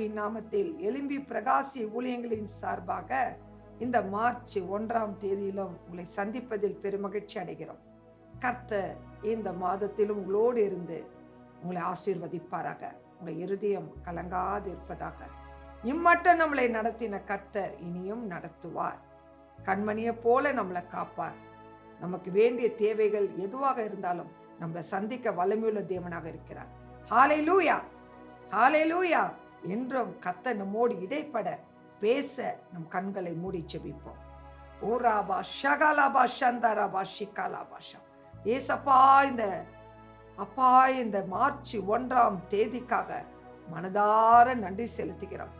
இயேசுவின் நாமத்தில் எலும்பி பிரகாசி ஊழியங்களின் சார்பாக இந்த மார்ச் ஒன்றாம் தேதியிலும் உங்களை சந்திப்பதில் பெருமகிழ்ச்சி அடைகிறோம். கர்த்தர் இந்த மாதத்திலும் உங்களோடு இருந்து உங்களை ஆசீர்வதிப்பாராக. உங்கள் இருதயம் கலங்காது இருப்பதாக இம்மட்டம் நம்மளை நடத்தின கர்த்தர் இனியும் நடத்துவார். கண்மணியை போல நம்மளை காப்பார். நமக்கு வேண்டிய தேவைகள் எதுவாக இருந்தாலும் நம்மளை சந்திக்க வலிமையுள்ள தேவனாக இருக்கிறார். ஹாலை லூயா ஹாலை லூயா என்றும் கத்த நம்மோடு இடைப்பட பேச நம் கண்களை மூடி செபிப்போம் ஓராபா ஷகலாபா ஷந்தராபா ஷிகாலாபாஷா ஏசப்பா இந்த அப்பா இந்த மார்ச் ஒன்றாம் தேதிக்காக மனதார நன்றி செலுத்துகிறோம்.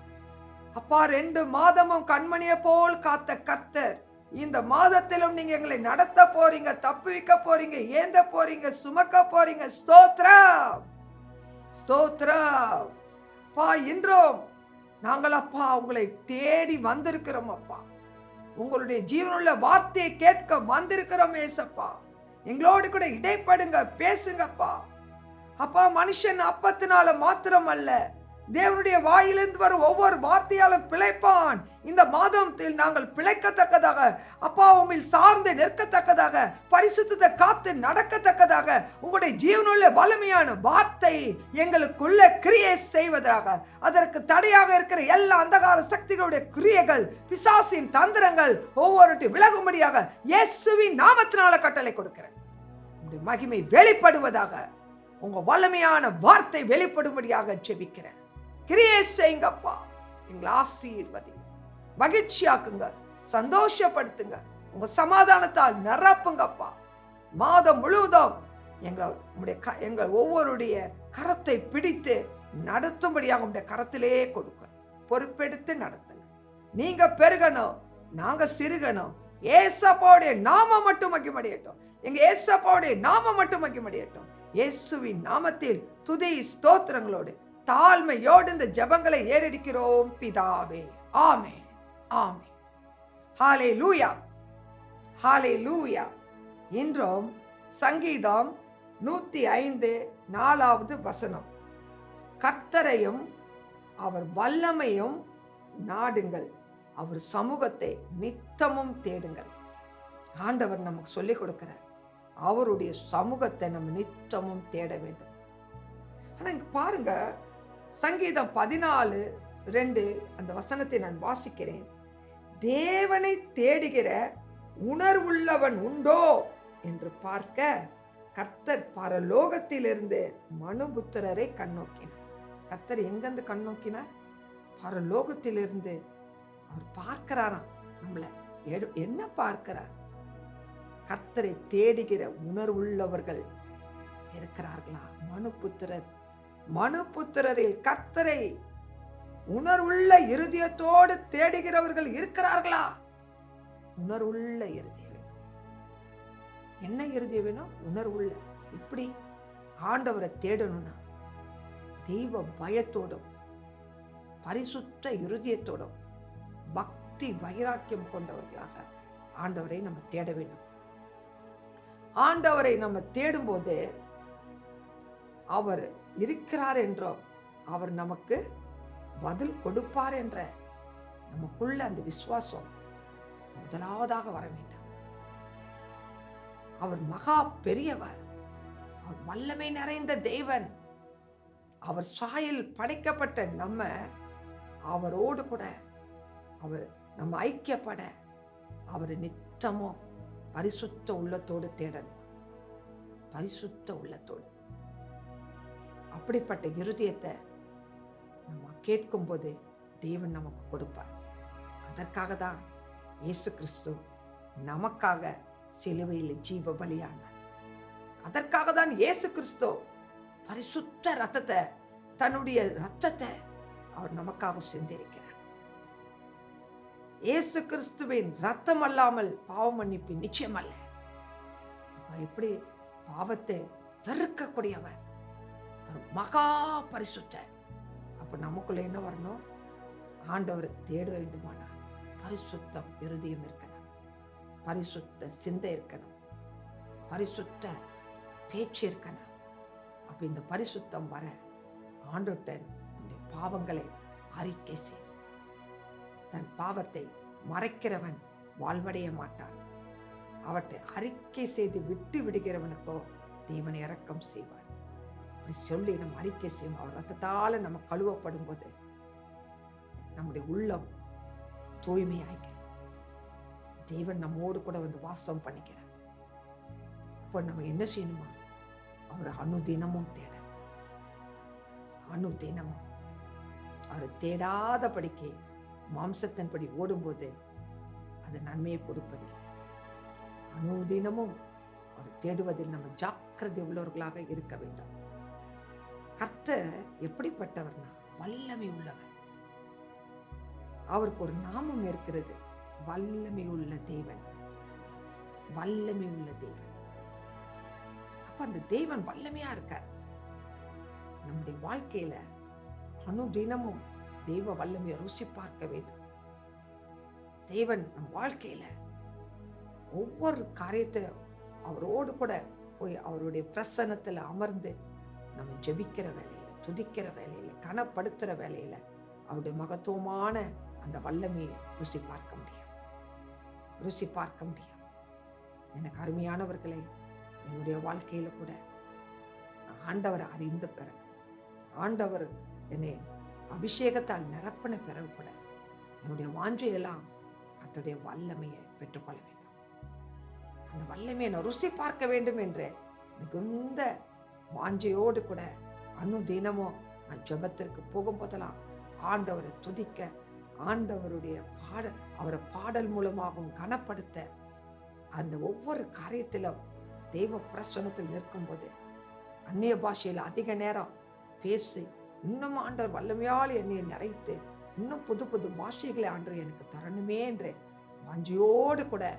அப்பா ரெண்டு மாதமும் கண்மணியை போல் காத்த கத்தர் இந்த மாதத்திலும் நீங்க எங்களை நடத்த போறீங்க தப்புவிக்க போறீங்க ஏந்த போறீங்க சுமக்க போறீங்க. ஸ்தோத்ரம்! ஸ்தோத்ரம்! அப்பா இன்றும் நாங்கள் அப்பா உங்களை தேடி வந்திருக்கிறோம் அப்பா. உங்களுடைய ஜீவனுள்ள வார்த்தையை கேட்க வந்திருக்கிறோம் ஏசப்பா. எங்களோடு கூட இடைப்படுங்க பேசுங்கப்பா அப்பா. மனுஷன் அப்பத்தினால மாத்திரம் அல்ல தேவனுடைய வாயிலிருந்து வரும் ஒவ்வொரு வார்த்தையாலும் பிழைப்பான். இந்த மாதத்தில் நாங்கள் பிழைக்கத்தக்கதாக உம்மில் சார்ந்து நிற்கத்தக்கதாக பரிசுத்தத்தை காத்து நடக்கத்தக்கதாக உங்களுடைய ஜீவனுள்ள வலிமையான வார்த்தை எங்களுக்குள்ள கிரியை செய்வதாக. அதற்கு தடையாக இருக்கிற எல்லா அந்தகார சக்திகளுடைய கிரியைகள் பிசாசின் தந்திரங்கள் ஒவ்வொருட்டி விலகும்படியாக இயேசுவின் நாமத்தினால கட்டளை கொடுக்கிறேன். மகிமை வெளிப்படுவதாக உங்க வலிமையான வார்த்தை வெளிப்படும்படியாக ஜெபிக்கிறேன். கிரியை செய்யுங்கப்பா. எங்களை ஆசீர்வதி மகிழ்ச்சியாக்குங்க. சந்தோஷப்படுத்துங்க. உங்க சமாதானத்தால் நிரப்புங்கப்பா. மாதம் முழுவதும் எங்களை உங்களுடைய க எங்கள் ஒவ்வொருடைய கரத்தை பிடித்து நடத்தும்படியாக உங்களுடைய கரத்திலே கொடுக்க. பொறுப்பெடுத்து நடத்துங்க. நீங்க பெருகணும் நாங்க சிறுகணும். ஏசப்பாவுடைய நாம மட்டும் மகிமடையட்டும். எங்க ஏசப்பாவுடைய நாம மட்டும் மகிமடையட்டும். இயேசுவின் நாமத்தில் துதி ஸ்தோத்திரங்களோடு தாழ்மையோடு இந்த ஜபங்களை ஏறடிக்கிறோம் பிதாவே. ஆமே ஆமே ஹாலே லூயா ஹாலே லூயா இன்றும் சங்கீதம் நூற்றி ஐந்து நாலாவது வசனம். கர்த்தரையும் அவர் வல்லமையும் நாடுங்கள். அவர் சமூகத்தை நித்தமும் தேடுங்கள். ஆண்டவர் நமக்கு சொல்லிக் கொடுக்கிறார். அவருடைய சமூகத்தை நம்ம நித்தமும் தேட வேண்டும். ஆனால் இங்கே பாருங்க சங்கீதம் பதினாலு ரெண்டு அந்த வசனத்தை நான் வாசிக்கிறேன். தேவனை தேடுகிற உணர்வுள்ளவன் உண்டோ என்று பார்க்க கர்த்தர் பரலோகத்திலிருந்து மனுபுத்திரரை கண்ணோக்கினார். கர்த்தர் எங்கிருந்து கண்ணோக்கினார்? பரலோகத்திலிருந்து. அவர் பார்க்கிறாராம் நம்மளை. என்ன பார்க்கிறார்? கர்த்தரை தேடுகிற உணர்வுள்ளவர்கள் இருக்கிறார்களா? மனுபுத்திரர். மனுபுத்திரரில் கர்த்தரை உணர்வுள்ள இருதயத்தோடு தேடுகிறவர்கள் இருக்கிறார்களா? உணர்வுள்ள இருதயம் வேணும். என்ன இருதயம் வேணும்? உணர்வுள்ள. இப்படி ஆண்டவரை தேடணும்னா தெய்வ பயத்தோடும் பரிசுத்த இருதயத்தோடும் பக்தி வைராக்கியம் கொண்டவர்களாக ஆண்டவரை நம்ம தேட வேண்டும். ஆண்டவரை நம்ம தேடும்போது அவர் இருக்கிறார் என்றோ அவர் நமக்கு பதில் கொடுப்பார் என்ற நமக்குள்ள அந்த விசுவாசம் முதலாவதாக வர வேண்டும். அவர் மகா பெரியவர். அவர் வல்லமை நிறைந்த தேவன். அவர் சாயல் படைக்கப்பட்ட நம்ம அவரோடு கூட அவர் நம்ம ஐக்கியப்பட அவர் நித்தமும் பரிசுத்த உள்ளத்தோடு தேடணும். பரிசுத்த உள்ளத்தோடு. அப்படிப்பட்ட இருதயத்தை நம்ம கேட்கும்போது தேவன் நமக்கு கொடுப்பார். அதற்காக தான் இயேசு கிறிஸ்து நமக்காக சிலுவையில் ஜீவ பலியானார் அதற்காக தான் இயேசு கிறிஸ்து பரிசுத்த ரத்தத்தை தன்னுடைய ரத்தத்தை அவர் நமக்காக சிந்திருக்கிறார். இயேசு கிறிஸ்துவின் ரத்தம் அல்லாமல் பாவ மன்னிப்பு நிச்சயம் அல்ல. எப்படி பாவத்தை வெறுக்கக்கூடியவர்? மகா பரிசுத்த அப்ப நமக்குள்ள என்ன வரணும்? ஆண்டவரை தேட வேண்டுமானா பரிசுத்தம் இருதயம் இருக்கணும். பரிசுத்த சிந்தை இருக்கணும். பரிசுத்த பேச்சு இருக்கணும். அப்ப இந்த பரிசுத்தம் வர ஆண்டோட்ட நம்முடைய பாவங்களை அறிக்கை செய். தன் பாவத்தை மறைக்கிறவன் வாழ்வடைய மாட்டான். அவற்றை அறிக்கை செய்து விட்டு விடுகிறவனுக்கோ தேவன் இறக்கம் செய்வார். அப்படி சொல்லி நம்ம அறிக்கை செய்யும். அவர் ரத்தத்தால நம்ம கழுவப்படும் போது நம்முடைய உள்ளம் தூய்மையாகிறது. தேவன் நம்மோடு கூட வந்து வாசம் பண்ணிக்கிறார். அப்போ நம்ம என்ன செய்யணுமா? அவரை அணு தினமும் தேட அணு தினமும் தேடாத தேடாதபடிக்கு மாம்சத்தின்படி ஓடும்போது அது நன்மையை கொடுப்பதில்லை. அனுதினமும் அவர் தேடுவதில் நம்ம ஜாக்கிரதை உள்ளவர்களாக இருக்க வேண்டும். கர்த்தர் எப்படிப்பட்டவர்னா வல்லமை உள்ளவர். அவருக்கு ஒரு நாமம் இருக்கிறது. வல்லமை உள்ள தேவன். வல்லமை உள்ள தேவன். அப்ப அந்த தேவன் வல்லமையா இருக்கார். நம்முடைய வாழ்க்கையில அனுதினமும் தெய்வ வல்லமையை ருசி பார்க்க வேண்டும். தேவன் நம் வாழ்க்கையில ஒவ்வொரு காரியத்தையும் அவரோடு கூட போய் அவருடைய பிரசன்னத்துல அமர்ந்து நம்ம ஜெபிக்கிற வேலையில துதிக்கிற வேலையில கனப்படுத்துற வேலையில அவருடைய மகத்துவமான அந்த வல்லமையை ருசி பார்க்க முடியும். ருசி பார்க்க முடியும். எனக்கு அருமையானவர்களே என்னுடைய வாழ்க்கையில கூட ஆண்டவரை அறிந்த பிறகு ஆண்டவர் என்னை அபிஷேகத்தால் நிரப்பின பிறகு கூட என்னுடைய வாஞ்சையெல்லாம் அத்துடைய வல்லமையை பெற்றுக்கொள்ள வேண்டும். அந்த வல்லமையை நான் ருசி பார்க்க வேண்டும் என்று மிகுந்த வாஞ்சையோடு கூட அனு தினமும் நான் ஜெபத்திற்கு போகும்போதெல்லாம் ஆண்டவரை துதிக்க ஆண்டவருடைய பாட அவரை பாடல் மூலமாகவும் கனப்படுத்த அந்த ஒவ்வொரு காரியத்திலும் தெய்வ பிரசனத்தில் நிற்கும்போது அந்நிய பாஷையில் அதிக நேரம் பேசி இன்னும் ஆண்டவர் வல்லமையால் என்னை நிறைத்து இன்னும் புது புது பாஷைகளை ஆண்டு எனக்கு தரணுமே என்று வாஞ்சியோடு கூட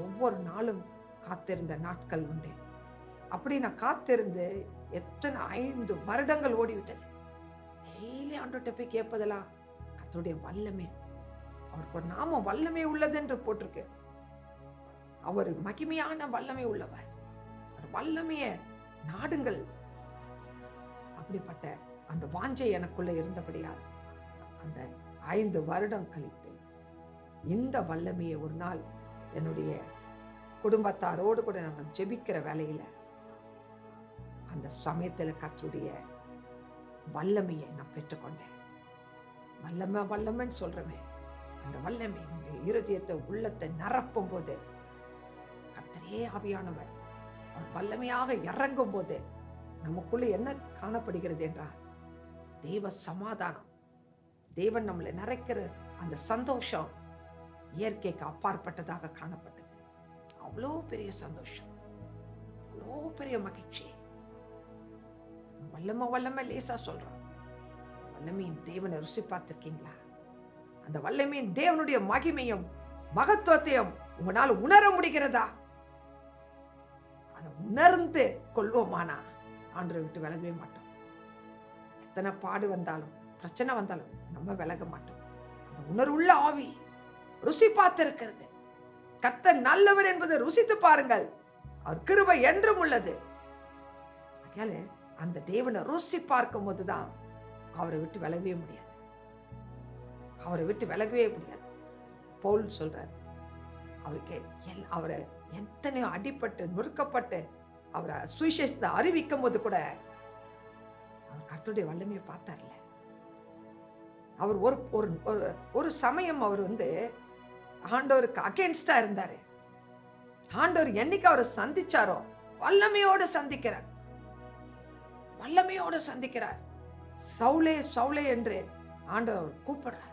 ஒவ்வொரு நாளும் காத்திருந்த நாட்கள் உண்டு. அப்படி நான் காத்திருந்து எத்தனை ஐந்து வருடங்கள் ஓடிவிட்டது. டெய்லி ஆண்டோட்ட போய் கேட்பதெல்லாம் கத்தருடைய வல்லமே. அவருக்கு ஒரு நாமம் வல்லமை உள்ளது என்று போட்டிருக்கு. அவர் மகிமையான வல்லமை உள்ளவர். அவர் வல்லமைய நாடுங்கள். அப்படிப்பட்ட அந்த வாஞ்சை எனக்குள்ள இருந்தபடியால் அந்த ஐந்து வருடம் கழித்து இந்த வல்லமையை ஒரு நாள் என்னுடைய குடும்பத்தாரோடு கூட நாங்கள் ஜெபிக்கிற வேலையில அந்த சமயத்தில் கற்றுடைய வல்லமையை நான் பெற்றுக்கொண்டேன். வல்லமை வல்லமைன்னு சொல்றமே. அந்த வல்லமை என்னுடைய இருதயத்தை உள்ளத்தை நிரப்பும் போது கர்த்தரே ஆவியானவர். அவர் வல்லமையாக இறங்கும் போது நமக்குள்ள என்ன காணப்படுகிறது என்றால் தெய்வ சமாதானம். தேவன் நம்மளை நிறைக்கிற அந்த சந்தோஷம் இயற்கைக்கு அப்பாற்பட்டதாக காணப்பட்டது. அவ்வளோ பெரிய சந்தோஷம். அவ்வளோ பெரிய மகிழ்ச்சி. வல்லம வல்லம லேசா சொல்றோம் வல்லமையின் தேவனை ருசி பார்த்திருக்கீங்களா? அந்த வல்லமையின் தேவனுடைய மகிமையும் மகத்துவத்தையும் உங்களால் உணர முடிகிறதா? அதை உணர்ந்து கொள்வோமானா? ஆண்டரை விட்டு விலகவே மாட்டோம். எத்தனை பாடு வந்தாலும் பிரச்சனை வந்தாலும் நம்ம விலக மாட்டோம். அந்த உணர்வுள்ள ஆவி ருசி பார்த்திருக்கிறது. கத்த நல்லவர் என்பதை ருசித்து பாருங்கள். அவர் கிருபை என்றும் உள்ளது. அந்த தேவனை ருசி பார்க்கும் போதுதான் அவரை விட்டு விலகவே முடியாது. அவரை விட்டு விலகவே முடியாது. பவுல் சொல்றார். அவருக்கு என் அவரை எத்தனையோ அடிப்பட்டு நொறுக்கப்பட்டு அவரை சுவிசேஷத்தை அறிவிக்கும் போது கூட அவர் கர்த்தருடைய வல்லமையை பார்த்தார்ல. அவர் ஒரு ஒரு ஒரு- ஒரு சமயம் அவர் வந்து ஆண்டவருக்கு அகேன்ஸ்டா இருந்தாரு. ஆண்டவர் என்னைக்கு அவரை சந்திச்சாரோ வல்லமையோடு சந்திக்கிறார். வல்லமையோடு சந்திக்கிறார். சவுலே சவுலே என்று ஆண்டவர் கூப்பிடுறார்.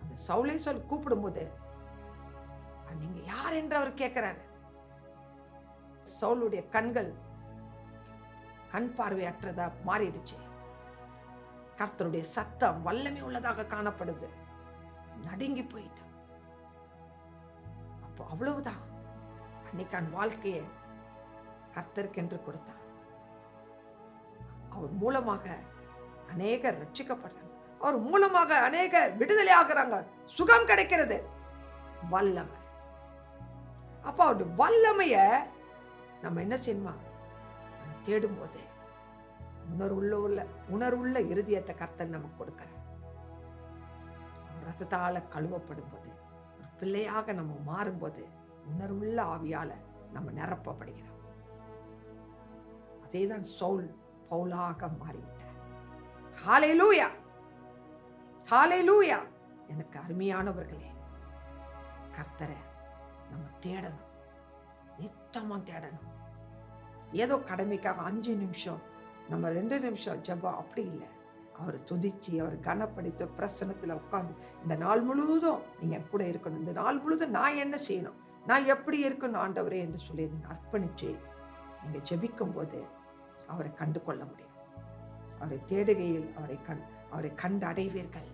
அந்த சவுலே சொல் கூப்பிடும்போது நீங்க யார் என்று அவர் கேட்கிறாரு. சவுளுடைய கண்கள் கண் பார்வையற்றதா மாறிடுச்சு. கர்த்தருடைய சத்தம் வல்லமை உள்ளதாக காணப்படுது. நடுங்கி போயிட்டான் அப்போ அவ்வளவுதான். அன்னைக்கான் வாழ்க்கையை வாழ்க்கையை கர்த்தருக்கென்று கொடுத்தான். அவர் மூலமாக அநேகர் ரட்சிக்கப்படுறாங்க. அவர் மூலமாக அநேகர் விடுதலை ஆகுறாங்க சுகம் கிடைக்கிறது. வல்லமை. அப்ப அவருடைய வல்லமைய நம்ம என்ன செய்யணுமா? நம்ம தேடும்போது உணர்வுள்ள உள்ள உணர்வுள்ள இருதயத்தை கர்த்தர் நமக்கு கொடுக்கிறார். ரத்தத்தால் கழுவப்படும் போது ஒரு பிள்ளையாக நம்ம மாறும்போது உணர்வுள்ள ஆவியால் நம்ம நிரப்பப்படுகிறோம். அதேதான் சவுல் பவுலாக மாறிவிட்டார். ஹாலே லூயா எனக்கு அருமையானவர்களே கர்த்தரை நம்ம தேடணும். நித்தமா தேடணும். ஏதோ கடமைக்காக அஞ்சு நிமிஷம் நம்ம ரெண்டு நிமிஷம் ஜபம் அப்படி இல்லை. அவர் துதிச்சு அவர் கனப்படுத்த பிரசனத்தில் உட்காந்து இந்த நாள் முழுவதும் நீங்கள் என் கூட இருக்கணும். இந்த நாள் முழுவதும் நான் என்ன செய்யணும்? நான் எப்படி இருக்கணும் ஆண்டவரே என்று சொல்லி நீங்கள் அர்ப்பணிச்சு நீங்கள் ஜபிக்கும் போது அவரை கண்டு கொள்ள முடியும். அவரை தேடுகையில் அவரை கண் அவரை கண்டு அடைவீர்கள்.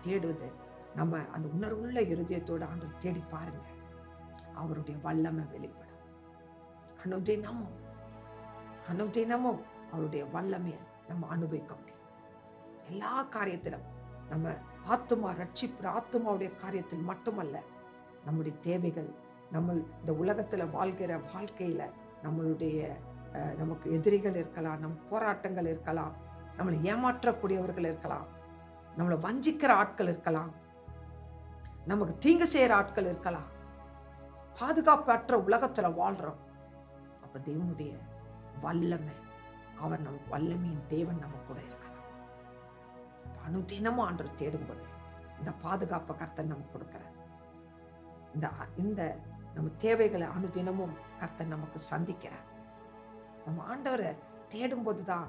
தேடுவது நம்ம அந்த உணர்வுள்ள இருதயத்தோடு ஆண்டு தேடி பாருங்க. அவருடைய வல்லமை வெளிப்படும். அனுதினமும் அனுதினமும் அவருடைய வல்லமையை நம்ம அனுபவிக்க முடியும். எல்லா காரியத்திலும் நம்ம ஆத்துமா ரட்சிப்பு ஆத்துமாவுடைய காரியத்தில் மட்டுமல்ல நம்முடைய தேவைகள் நம்ம இந்த உலகத்தில் வாழ்கிற வாழ்க்கையில நம்மளுடைய நமக்கு எதிரிகள் இருக்கலாம் நம் போராட்டங்கள் இருக்கலாம் நம்மளை ஏமாற்றக்கூடியவர்கள் இருக்கலாம் நம்மளை வஞ்சிக்கிற ஆட்கள் இருக்கலாம் நமக்கு தீங்கு செய்யற ஆட்கள் இருக்கலாம். பாதுகாப்பற்ற உலகத்துல வாழ்றோம். அப்ப தேவனுடைய வல்லமை அவர் நம்ம வல்லமையின் தேவன் நம்ம கூட இருக்கணும். அனுதினமும் ஆண்டு தேடும்போது இந்த பாதுகாப்பை கர்த்தன் நம்ம கொடுக்கிறார். இந்த இந்த நம்ம தேவைகளை அனுதினமும் கர்த்தன் நமக்கு சந்திக்கிறார். நம்ம ஆண்டவரை தேடும்போது தான்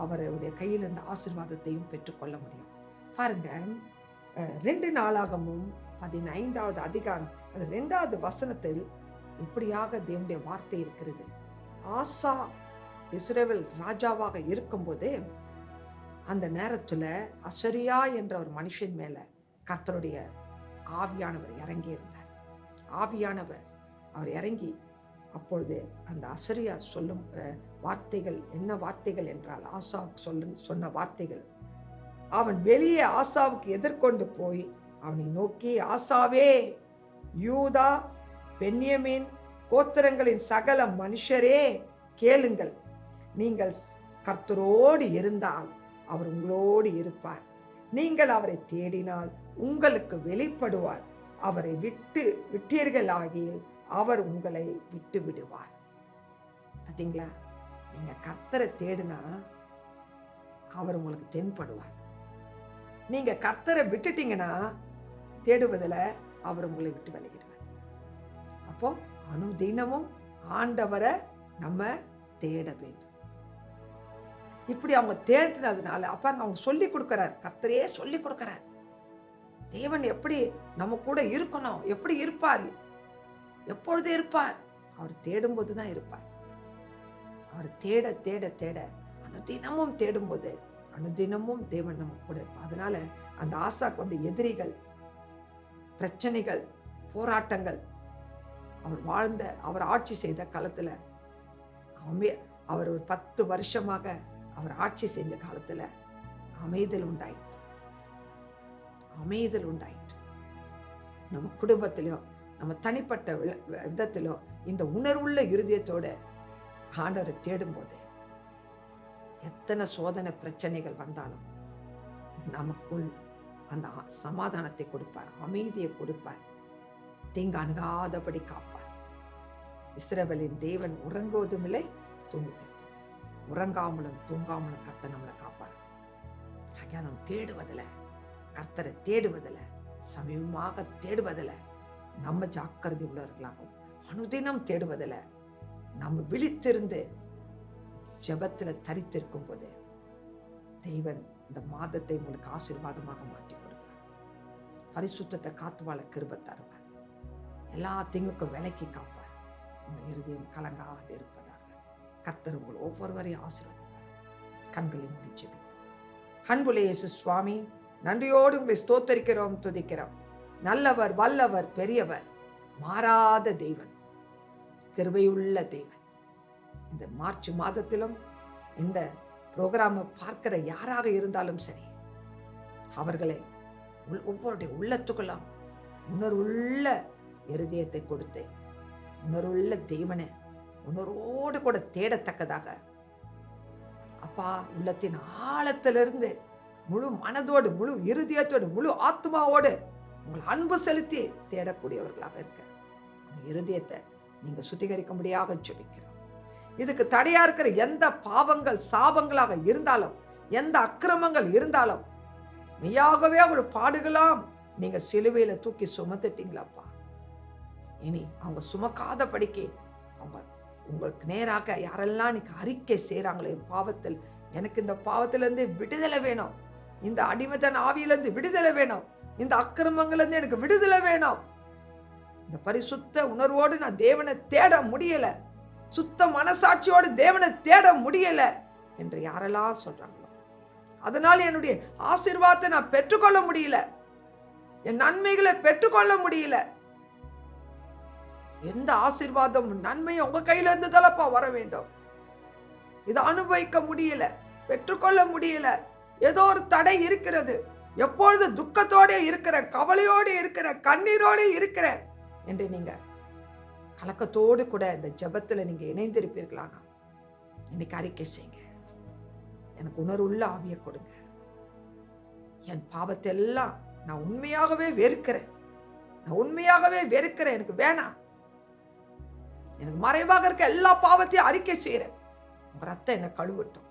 அவருடைய கையில் இருந்த ஆசீர்வாதத்தையும் பெற்றுக்கொள்ள முடியும். பாருங்க ரெண்டு நாளாகமும் பதினைந்தாவது அதிகாரம் அது ரெண்டாவது வசனத்தில் இப்படியாக தேவனுடைய வார்த்தை இருக்கிறது. ஆசா இஸ்ரேவில் ராஜாவாக இருக்கும்போது அந்த நேரத்தில் அசரியா என்ற ஒரு மனுஷன் மேலே கர்த்தருடைய ஆவியானவர் இறங்கி இருந்தார் ஆவியானவர் அவர் இறங்கி அப்பொழுது அந்த அசரியா சொல்லும் வார்த்தைகள் என்ன வார்த்தைகள் என்றால் ஆசாவுக்கு சொல்லும் சொன்ன வார்த்தைகள். அவன் வெளியே ஆசாவுக்கு எதிர்கொண்டு போய் அவனை நோக்கி ஆசாவே யூதா பென்யமீன் கோத்திரங்களின் சகல மனுஷரே கேளுங்கள். நீங்கள் கர்த்தரோடு இருந்தால் அவர் உங்களோடு இருப்பார். நீங்கள் அவரை தேடினால் உங்களுக்கு வெளிப்படுவார். அவரை விட்டு விட்டீர்களாகில் அவர் உங்களை விட்டு விடுவார் பார்த்தீங்களா நீங்கள் கர்த்தரை தேடினா அவர் உங்களுக்கு தென்படுவார். நீங்கள் கர்த்தரை விட்டுட்டீங்கன்னா தேடுவதில் அவர் உங்களை விட்டு விலகிடுவார் அப்போ அனுதினமும் ஆண்டவரை நம்ம தேட வேண்டும். இப்படி அவங்க தேடினதுனால அப்ப அவங்க சொல்லி கொடுக்குறாரு. கர்த்தரையே சொல்லி கொடுக்குறாரு. தேவன் எப்படி நம்ம கூட இருக்கணும் எப்படி இருப்பார்? எப்பொழுது இருப்பார். அவர் தேடும்போது தான் இருப்பார். அவர் தேட தேட தேட அனுதினமும் தேடும்போது அனுதினமும் தேவன் நம்ம கூட இருப்பார். அதனால அந்த ஆசாக்கு வந்து எதிரிகள் பிரச்சனைகள் போராட்டங்கள் அவர் வாழ்ந்த அவர் ஆட்சி செய்த காலத்தில் அமே அவர் ஒரு பத்து வருஷமாக அவர் ஆட்சி செஞ்ச காலத்தில் அமைதல் உண்டாயிற்று. அமைதல் உண்டாயிற்று. நம்ம குடும்பத்திலையும் நம்ம தனிப்பட்ட விதத்திலும் இந்த உணர்வுள்ள இருதயத்தோட ஆண்டரை தேடும்போது எத்தனை சோதனை பிரச்சனைகள் வந்தாலும் நமக்குள் அந்த சமாதானத்தை கொடுப்பார் அமைதியை கொடுப்பார் தீங்கு அணுகாதபடி காப்பார். இஸ்ரவேலின் தேவன் உறங்குவதும் இல்லை தூங்குகிறது உறங்காமலும் தூங்காமலும் கர்த்தர் நம்மளை காப்பார். ஆகையா நம்ம தேடுவதில் கர்த்தரை தேடுவதில் சமீபமாக தேடுவதில்லை. நம்ம ஜாக்கிரதை உள்ளவர்களாகவும் அனுதினம் தேடுவதில் நம்ம விழித்திருந்து ஜபத்தில் தரித்திருக்கும் போது தெய்வன் இந்த மாதத்தை உங்களுக்கு ஆசீர்வாதமாக மாற்றி கொடுப்பார். பரிசுத்தத்தை காத்து வாழ கிருப தருவார். எல்லா திங்குக்கும் விலைக்கு காப்பார். உங்கள் இருதயம் கலங்காது இருப்பதாக கர்த்தர் உங்கள் ஒவ்வொருவரையும் ஆசீர்வதிப்பார். கண்களை முடிச்சு அன்புலே இயேசு சுவாமி நன்றியோடு உங்களை ஸ்தோத்தரிக்கிறோம் துதிக்கிறோம். நல்லவர் வல்லவர் பெரியவர் மாறாத தெய்வன் கிருபையுள்ள தெய்வன் இந்த மார்ச் மாதத்திலும் இந்த புரோகிராமை பார்க்கிற யாராக இருந்தாலும் சரி அவர்களை உள்- ஒவ்வொருடைய உள்ளத்துக்கெல்லாம் உணர்வுள்ள இருதயத்தை கொடுத்து உணர்வுள்ள தெய்வனை உணர்வோடு கூட தேடத்தக்கதாக அப்பா உள்ளத்தின் ஆழத்திலிருந்து முழு மனதோடு முழு இருதயத்தோடு முழு ஆத்மாவோடு உங்கள் அன்பு செலுத்தி தேடக்கூடியவர்களாக இருக்க. உங்க இருதயத்தை சுத்திகரிக்க முடியாத ஜெபிக்கிறோம். இதுக்கு தடையாக இருக்கிற எந்த பாவங்கள் சாபங்களாக இருந்தாலும் எந்த அக்கிரமங்கள் இருந்தாலும் நீயாகவே அவள் பாடுகளாம் நீங்கள் சிலுவையில் தூக்கி சுமத்துட்டீங்களாப்பா இனி அவங்க சுமக்காத படிக்க அவங்க உங்களுக்கு நேராக யாரெல்லாம் இன்னைக்கு அறிக்கை செய்கிறாங்களே பாவத்தில் எனக்கு இந்த பாவத்திலேருந்து விடுதலை வேணும். இந்த அடிமைத்தன ஆவியிலேருந்து விடுதலை வேணும். இந்த அக்கிரமங்கள்லேருந்து எனக்கு விடுதலை வேணும். இந்த பரிசுத்த உணர்வோடு நான் தேவனை தேட முடியல. சுத்த மனசாட்சியோடு தேவனை தேட முடியல என்று யாரெல்லாம் சொல்றாங்களோ. அதனால் என்னுடைய ஆசீர்வாதத்தை நான் பெற்றுக்கொள்ள முடியல. என் நன்மைகளை பெற்றுக்கொள்ள முடியல. எந்த ஆசீர்வாதம் நன்மையும் உங்க கையில இருந்து தலப்பா வர வேண்டும். இதை அனுபவிக்க முடியல பெற்றுக்கொள்ள முடியல. ஏதோ ஒரு தடை இருக்கிறது. எப்பொழுது துக்கத்தோட இருக்கிற கவலையோடு இருக்கிற கண்ணீரோடு இருக்கிற என்று நீங்க கலக்கத்தோடு கூட இந்த ஜெபத்துல நீங்க இணைந்திருப்பீர்களானா? இன்னைக்கு அறிக்கை செய்யுங்க. எனக்கு உணர்வுள்ள ஆவியை கொடுங்க. என் பாவத்தை எல்லாம் நான் உண்மையாகவே வெறுக்கிறேன். நான் உண்மையாகவே வெறுக்கிறேன். எனக்கு வேணாம். எனக்கு மறைவாக இருக்க எல்லா பாவத்தையும் அறிக்கை செய்கிறேன். ரத்தம் என்னை கழுவட்டும்.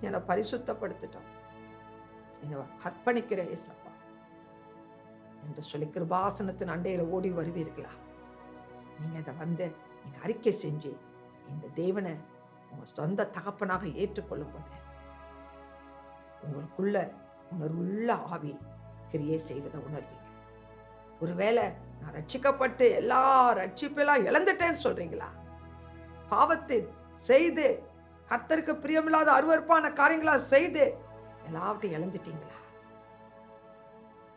என்னை பரிசுத்தப்படுத்தட்டும். என்னை அர்ப்பணிக்கிறேன் ஏசப்பா. என்று சொல்லி கிருபாசனத்தின் அண்டையில ஓடி வருவீர்களா? நீங்க இதை வந்து நீங்க அறிக்கை செஞ்சு இந்த தேவனை உங்க சொந்த தகப்பனாக ஏற்றுக்கொள்ளும் போது உங்களுக்குள்ள உணர்வுள்ள ஆவி கிரியை செய்வதை உணர்வீங்க. ஒருவேளை நான் ரட்சிக்கப்பட்டு எல்லா ரட்சிப்பெல்லாம் இழந்துட்டேன்னு சொல்றீங்களா? பாவத்தை செய்து கர்த்தருக்கு பிரியமில்லாத அருவருப்பான காரியங்களா செய்து எல்லாவற்றையும் இழந்துட்டீங்களா?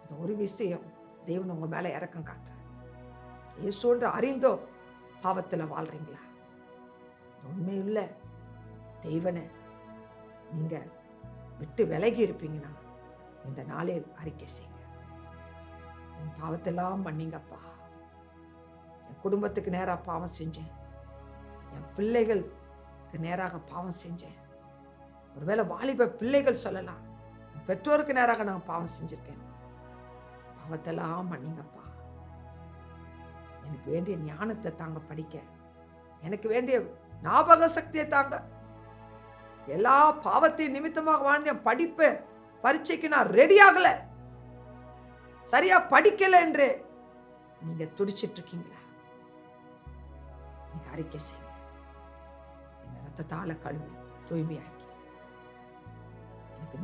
இந்த ஒரு விஷயம் தேவன் உங்க மேல இறக்கம் காட்டுறேன் இயேசுன்ற அறிந்தோ பாவத்தில் வாழ்றீங்களா? உண்மையுள்ள தெய்வனை நீங்க விட்டு விலகி இருப்பீங்கன்னா இந்த நாளில் அறிக்கை செய்யுங்க. என் பாவத்தெல்லாம் பண்ணீங்கப்பா. என் குடும்பத்துக்கு நேராக பாவம் செஞ்சேன். என் பிள்ளைகளுக்கு நேராக பாவம் செஞ்சேன். ஒருவேளை வாலிப பிள்ளைகள் சொல்லலாம். பெற்றோருக்கு நேராக நான் பாவம் செஞ்சிருக்கேன். பாவத்தெல்லாம் பண்ணீங்கப்பா. எனக்கு வேண்டிய ஞானத்தை தாங்க படிக்க. எனக்கு வேண்டிய ஞாபக சக்தியை தாங்க. எல்லா பாவத்தையும் நிமித்தமாக வாழ்ந்த என் படிப்பு பரீட்சைக்கு நான் ரெடி ஆகல. சரியா படிக்கல என்று நீங்க துடிச்சிட்டு இருக்கீங்களா நீங்க அறிக்கை செய்யுங்க. ரத்தத்தால கழுவி தூய்மையாக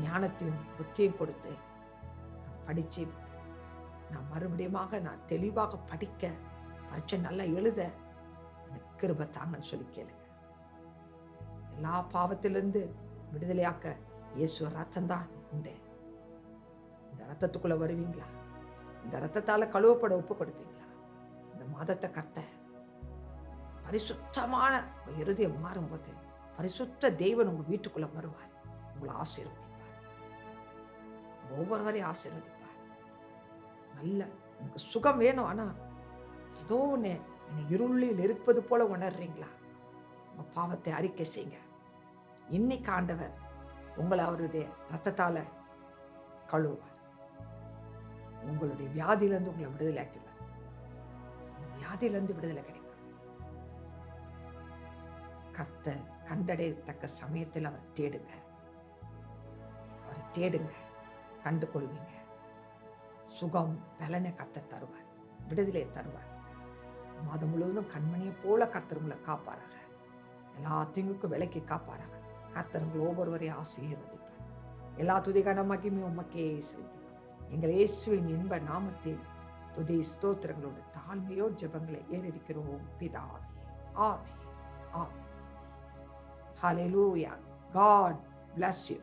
ஞானத்தையும் புத்தியும் கொடுத்து நான் படித்து நான் மறுபடியுமாக நான் தெளிவாக படிக்க பரீட்சை நல்லா எழுத எனக்கு கிருப தாங்கன்னு சொல்லி கேளுங்க. எல்லா பாவத்திலிருந்து விடுதலையாக்க இயேசு ரத்தம் தான் உண்டு. இந்த ரத்தத்துக்குள்ள வருவீங்களா? இந்த ரத்தத்தால கழுவப்பட ஒப்பு கொடுப்பீங்களா? இந்த மாதத்தை கர்த்த பரிசுத்தமான உங்க இருதயம் மாறும்போது பரிசுத்த தெய்வன் உங்க வீட்டுக்குள்ளே வருவார். உங்களை ஆசீர்வதிப்பார் ஒவ்வொருவரையும் ஆசீர்வதிப்பார். நல்ல எனக்கு சுகம் வேணும் ஆனா ஏதோ ஒன்று என்னை இருளில் இருப்பது போல உணர்றீங்களா? உங்க பாவத்தை அறிக்கை செய்யுங்க. இன்னைக்கு ஆண்டவர் உங்களை அவருடைய ரத்தத்தால கழுவுவார். உங்களுடைய வியாதியிலேருந்து உங்களை விடுதலை ஆக்கிடுவார் வியாதியிலிருந்து விடுதலை கிடைக்கும். கத்த கண்டடையத்தக்க சமயத்தில் அவர் தேடுங்க. அவரை தேடுங்க. கண்டு கொள்வீங்க சுகம் பலனை கத்த தருவார். விடுதலையை தருவார். மாதம் முழுவதும் கண்மணியை போல கர்த்தர் காப்பாராங்க காப்பாராக. எல்லா விலைக்கு காப்பாராங்க கர்த்தர் ஒவ்வொருவரையும் ஆசீர்வதிப்பார். எல்லா துதிகான மகிமை உமக்கே செலுத்துகிறோம் எங்கள் இயேசுவின் இன்ப நாமத்தில் துதி ஸ்தோத்திரங்களோட தாழ்மையோ ஜெபங்களை ஏறெடுக்கிறோம். பிதாவே. ஆமே ஆமே ஹalleluya God bless you.